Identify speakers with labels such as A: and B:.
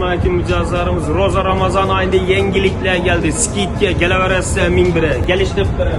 A: Selamünaleyküm mücazlarımız. Roza Ramazan ayında yenilikler geldi. Skitge, geleveresse min bire. Geliştirip bire.